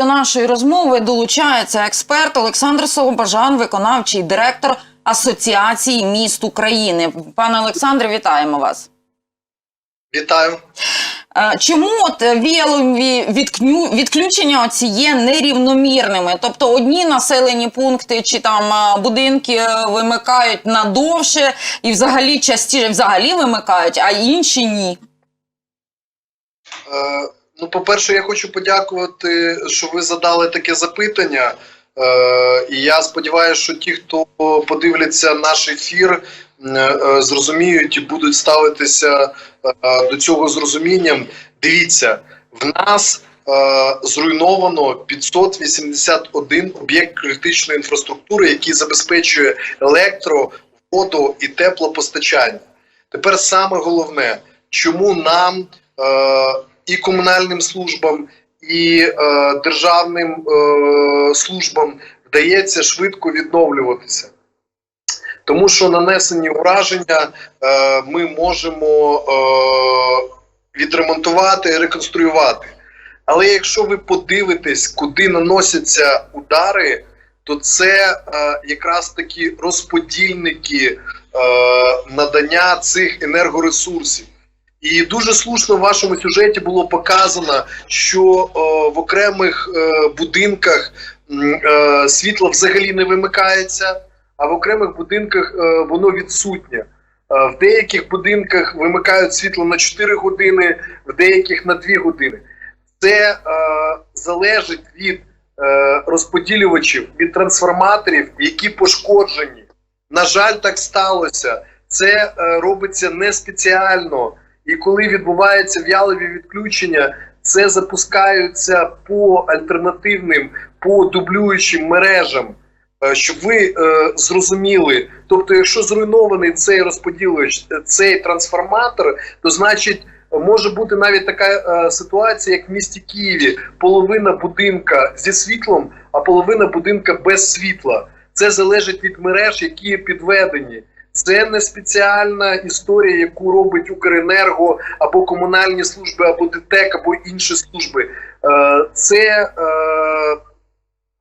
До нашої розмови долучається експерт Олександр Солобажан, виконавчий директор Асоціації міст України. Пане Олександре, вітаємо вас. Вітаю. Е, Чому от віялові відключення оці є нерівномірними? Тобто одні населені пункти чи там е, будинки е, вимикають надовше і взагалі частіше взагалі вимикають, а інші ні. Е, ну, по-перше, я хочу подякувати, що ви задали таке запитання. Е, і я сподіваюся, що ті, хто подивляться наш ефір, е, зрозуміють і будуть ставитися е, до цього з. Дивіться, в нас е, зруйновано 581 об'єкт критичної інфраструктури, який забезпечує електро, воду і теплопостачання. Тепер саме головне, чому нам е, і комунальним службам, і е, державним е, службам вдається швидко відновлюватися. Тому що нанесені ураження е, ми можемо е, відремонтувати, реконструювати. Але якщо ви подивитесь, куди наносяться удари, то це е, якраз такі розподільники е, надання цих енергоресурсів. І дуже слушно в вашому сюжеті було показано, що е, в окремих е, будинках е, світло взагалі не вимикається, а в окремих будинках е, воно відсутнє. Е, в деяких будинках вимикають світло на 4 години, в деяких на 2 години. Це е, залежить від е, розподілювачів, від трансформаторів, які пошкоджені. На жаль, так сталося. Це е, робиться не спеціально. І коли відбуваються в'ялові відключення, це запускаються по альтернативним, по дублюючим мережам, Е, щоб ви е, зрозуміли. Тобто, якщо зруйнований цей розподілювач, е, цей трансформатор, то значить. Може бути навіть така е, ситуація, як в місті Києві: половина будинка зі світлом, а половина будинка без світла. Це залежить від мереж, які підведені. Це не спеціальна історія, яку робить Укренерго або комунальні служби, або ДТЕК, або інші служби. Е, Це е,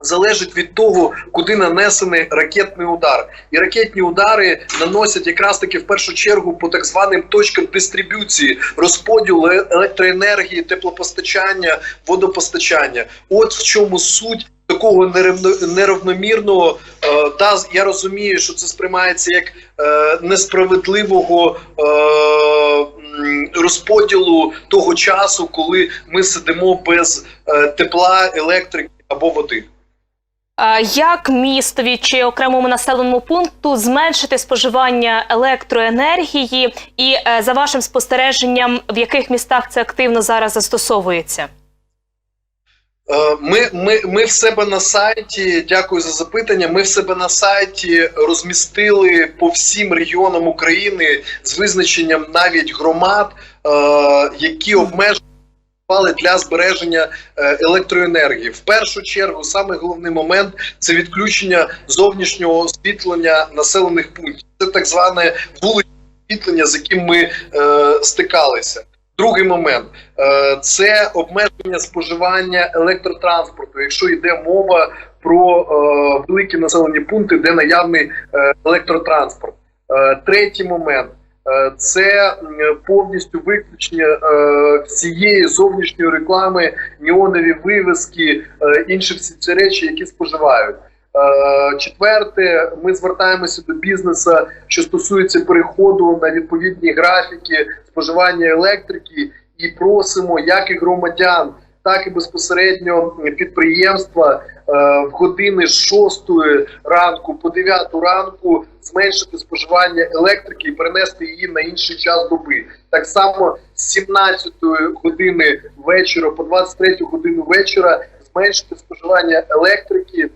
залежить від того, куди нанесений ракетний удар. І ракетні удари наносять якраз таки в першу чергу по так званим точкам дистриб'юції, розподілу е- електроенергії, теплопостачання, водопостачання. От в чому суть. Такого нерівно- неравномірного, е, да, я розумію, що це сприймається як е, несправедливого е, розподілу того часу, коли ми сидимо без тепла, електрики або води. Як містові чи окремому населеному пункту зменшити споживання електроенергії, і за вашим спостереженням, в яких містах це активно зараз застосовується? Е, Ми, ми, ми в себе на сайті, дякую за запитання. Ми в себе на сайті розмістили по всім регіонам України з визначенням навіть громад, е, які обмежені для збереження е, електроенергії. В першу чергу, саме головний момент це відключення зовнішнього освітлення населених пунктів. Це так зване вуличне освітлення, з яким ми е, стикалися. Другий момент е, це обмеження споживання електротранспорту. Якщо йде мова про е, великі населені пункти, де наявний е, електротранспорт. Третій момент це повністю виключення всієї зовнішньої реклами, неонові вивіски, інші всі ці речі, які споживають. Е, Четверте, ми звертаємося до бізнесу, що стосується переходу на відповідні графіки споживання електрики, і просимо як і громадян, так і безпосередньо підприємства е, в години з 6 ранку по 9 ранку зменшити споживання електрики і перенести її на інший час доби. Так само з 17 години вечора по 23 годину вечора зменшити споживання електрики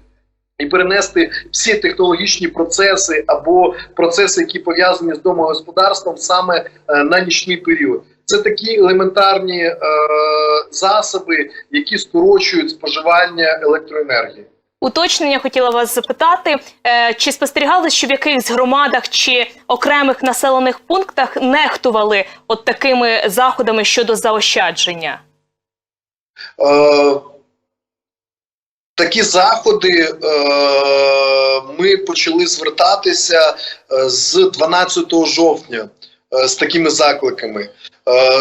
і перенести всі технологічні процеси або процеси, які пов'язані з домогосподарством, саме е, на нічний період. Це такі елементарні е, засоби, які скорочують споживання електроенергії. Уточнення хотіла вас запитати, е, чи спостерігали, що в якихось громадах чи окремих населених пунктах нехтували от такими заходами щодо заощадження? Е, такі заходи е, ми почали звертатися е, з 12 жовтня е, з такими закликами.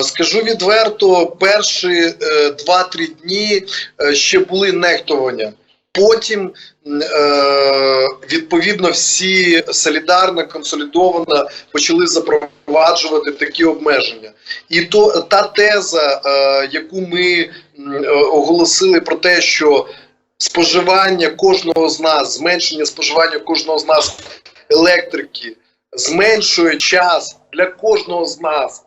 Скажу відверто, перші е, 2-3 дні ще були нехтування. Потім відповідно всі солідарно, консолідовано почали запроваджувати такі обмеження. І то та теза, яку ми оголосили про те, що споживання кожного з нас, зменшення споживання кожного з нас електрики зменшує час для кожного з нас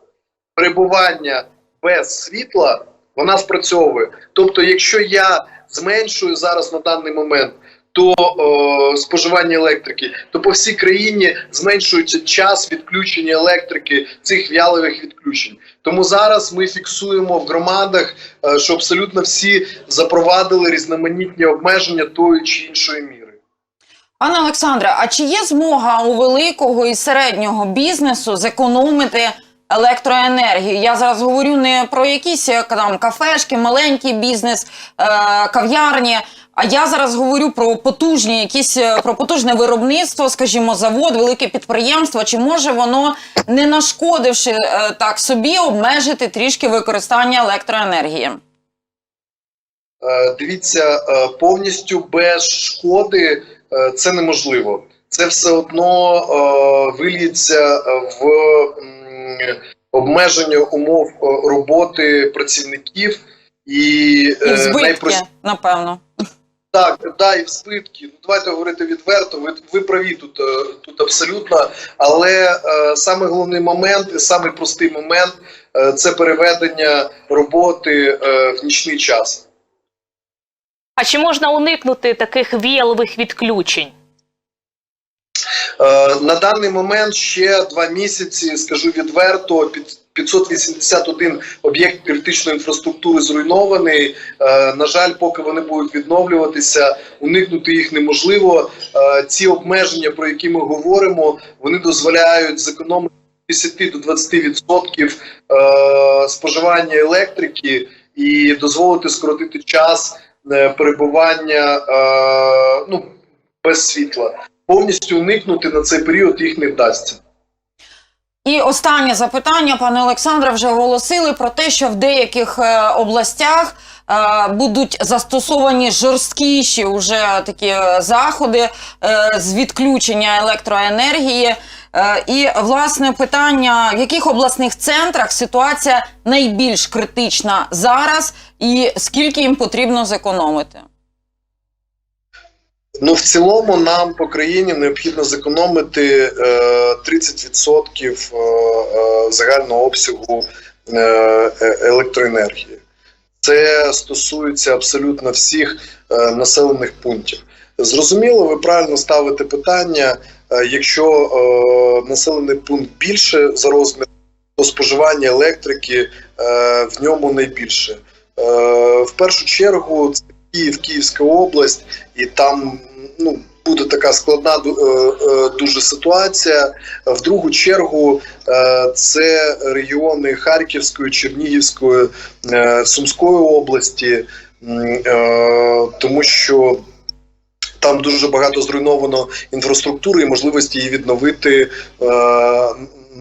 перебування без світла, вона спрацьовує. Тобто, якщо я зменшую зараз на даний момент то о, споживання електрики, то по всій країні зменшується час відключення електрики цих вялових відключень. Тому зараз ми фіксуємо в громадах, е, що абсолютно всі запровадили різноманітні обмеження тої чи іншої міри. Пане Олександре, а чи є змога у великого і середнього бізнесу зекономити електроенергію? Я зараз говорю не про якісь е, там кафешки, маленький бізнес, е, кав'ярні. А я зараз говорю про потужні, якісь е, про потужне виробництво, скажімо, завод, велике підприємство. Чи може воно, не нашкодивши е, так собі, обмежити трішки використання електроенергії? Е, Дивіться, е, повністю без шкоди е, це неможливо. Це все одно е, виліється в м, обмеження умов роботи працівників і, І е, збитки, найпрост- напевно. Так, да, і в збитки. Ну давайте говорити відверто. Ви, ви праві тут, е, тут абсолютно. Але е, саме головний момент, і саме простий момент е, це переведення роботи е, в нічний час. А чи можна уникнути таких віялових відключень? Е, на даний момент ще два місяці, скажу відверто, під 581 об'єкт критичної інфраструктури зруйнований. Е, на жаль, поки вони будуть відновлюватися, уникнути їх неможливо. Е, ці обмеження, про які ми говоримо, вони дозволяють зекономити 10 до 20% е, споживання електрики і дозволити скоротити час перебування ну, без світла повністю уникнути на цей період їх не вдасться. І останнє запитання, пане Олександре, вже оголосили про те, що в деяких е, областях е, будуть застосовані жорсткіші вже такі е, заходи з відключення електроенергії. І власне питання: в яких обласних центрах ситуація найбільш критична зараз, і скільки їм потрібно зекономити? Ну, в цілому, нам по країні необхідно зекономити е, 30% е, е, загального обсягу е, е, електроенергії. Це стосується абсолютно всіх е, населених пунктів. Зрозуміло, ви правильно ставите питання. Е, якщо е, населений пункт більше за розміром, то споживання електрики е, в ньому найбільше. Е, в першу чергу це Київ, Київська область, і там ну, буде така складна е, е, дуже ситуація. В другу чергу е, це регіони Харківської, Чернігівської, Сумської області, тому що. Там дуже багато зруйновано інфраструктури і можливості її відновити,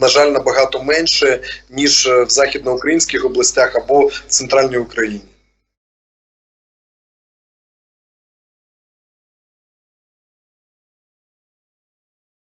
на жаль, набагато менше, ніж в західноукраїнських областях або в центральній Україні.